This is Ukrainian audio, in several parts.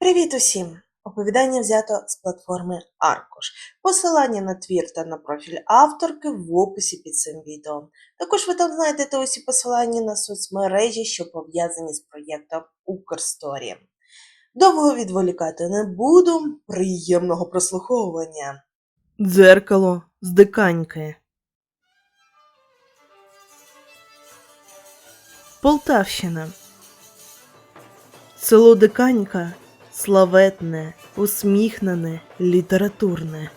Привіт усім! Оповідання взято з платформи Аркуш. Посилання на твір та на профіль авторки в описі під цим відео. Також ви там знайдете усі посилання на соцмережі, що пов'язані з проєктом Укрсторі. Довго відволікати не буду. Приємного прослуховування. Дзеркало з диканьки. Полтавщина. Село Диканька славетне, усміхнене, літературне.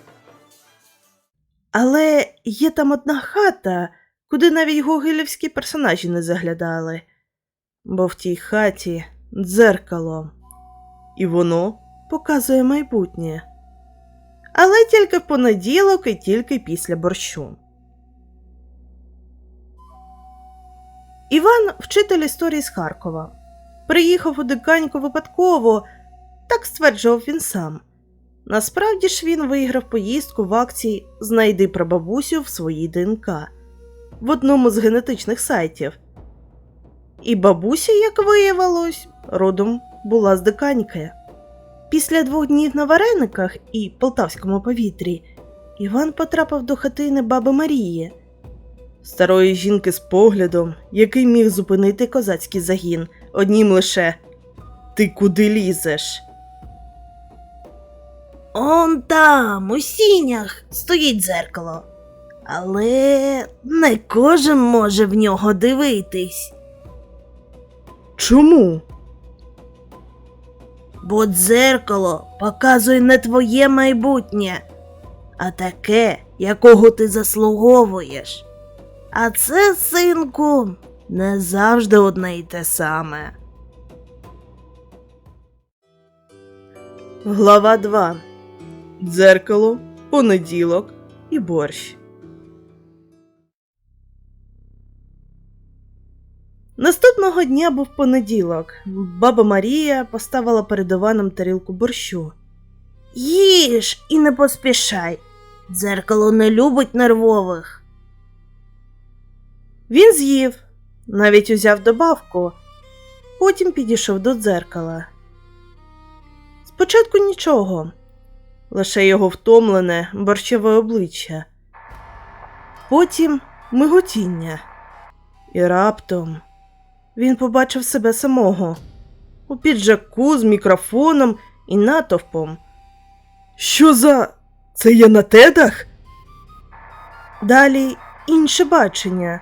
Але є там одна хата, куди навіть гогелівські персонажі не заглядали, бо в тій хаті дзеркало, і воно показує майбутнє але тільки в понеділок і тільки після борщу. Іван вчитель історії з Харкова. Приїхав у диканьку випадково, так стверджував він сам. Насправді ж він виграв поїздку в акції Знайди прабабусю в своїй ДНК в одному з генетичних сайтів. І бабуся, як виявилось, родом була з диканьки. Після двох днів на варениках і полтавському повітрі Іван потрапив до хатини баби Марії, старої жінки з поглядом, який міг зупинити козацький загін, однім лише Ти куди лізеш? Он там, у сінях, стоїть дзеркало. Але не кожен може в нього дивитись, Чому? бо дзеркало показує не твоє майбутнє, а таке, якого ти заслуговуєш. А це, синку, не завжди одне й те саме. Глава 2. Дзеркало, понеділок і борщ. Наступного дня був понеділок. Баба Марія поставила перед Іваном тарілку борщу. Їж і не поспішай. Дзеркало не любить нервових. Він з'їв, навіть узяв добавку, потім підійшов до дзеркала. Спочатку нічого, лише його втомлене борщове обличчя, потім миготіння, і раптом він побачив себе самого у піджаку з мікрофоном і натовпом. Що за. Це я на тедах? Далі інше бачення.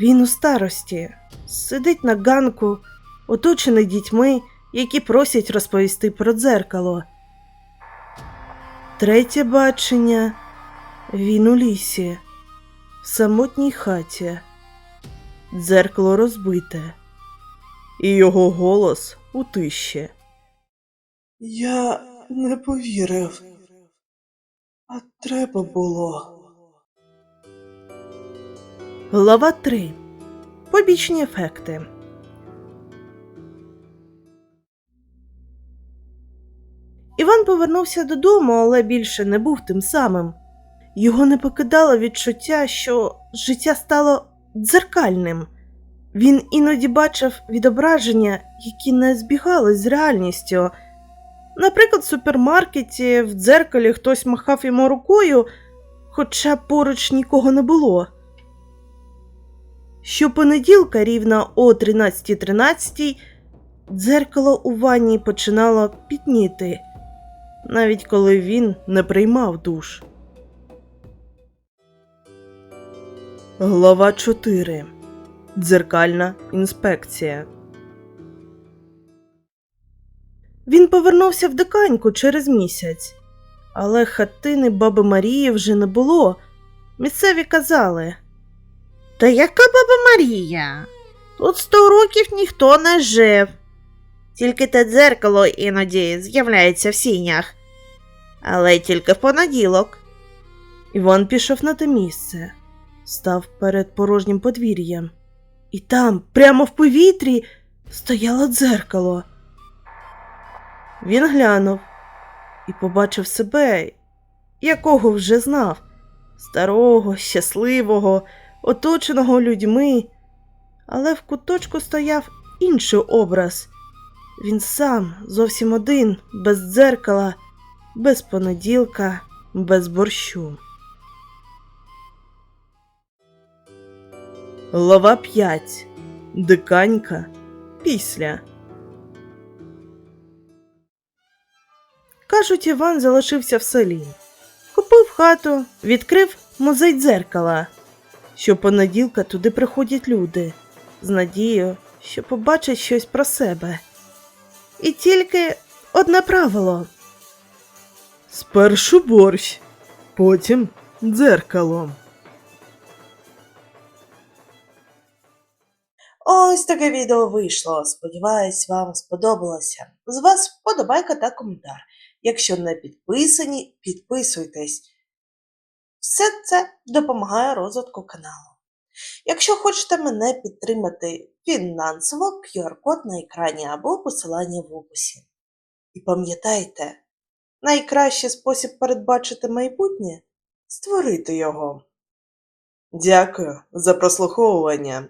Він у старості, сидить на ганку, оточений дітьми, які просять розповісти про дзеркало. Третє бачення він у лісі, в самотній хаті. Дзеркало розбите, і його голос у тиші. Я не повірив. А треба було. Глава 3. Побічні ефекти. Іван повернувся додому, але більше не був тим самим. Його не покидало відчуття, що життя стало дзеркальним. Він іноді бачив відображення, які не збігались з реальністю. Наприклад, в супермаркеті в дзеркалі хтось махав йому рукою, хоча поруч нікого не було. Щопонеділка рівно о 13.13 дзеркало у ванні починало пітніти, навіть коли він не приймав душ. Глава 4. Дзеркальна інспекція. Він повернувся в диканьку через місяць, але хатини баби Марії вже не було. Місцеві казали. Та яка баба Марія? Тут сто років ніхто не жив. Тільки те дзеркало іноді з'являється в сінях. Але тільки в понеділок. Іван пішов на те місце, став перед порожнім подвір'ям, і там, прямо в повітрі, стояло дзеркало. Він глянув і побачив себе, якого вже знав, старого, щасливого, оточеного людьми, але в куточку стояв інший образ. Він сам зовсім один, без дзеркала, без понеділка, без борщу. Глава 5. Диканька. Після. Кажуть, Іван залишився в селі. Купив хату, відкрив музей дзеркала. Щопонеділка туди приходять люди з надією, що побачать щось про себе. І тільки одне правило. Спершу борщ, потім дзеркало. Ось таке відео вийшло. Сподіваюсь, вам сподобалося. З вас вподобайка та коментар. Якщо не підписані, підписуйтесь. Все це допомагає розвитку каналу. Якщо хочете мене підтримати фінансово, QR-код на екрані або посилання в описі. І пам'ятайте, найкращий спосіб передбачити майбутнє створити його. Дякую за прослуховування.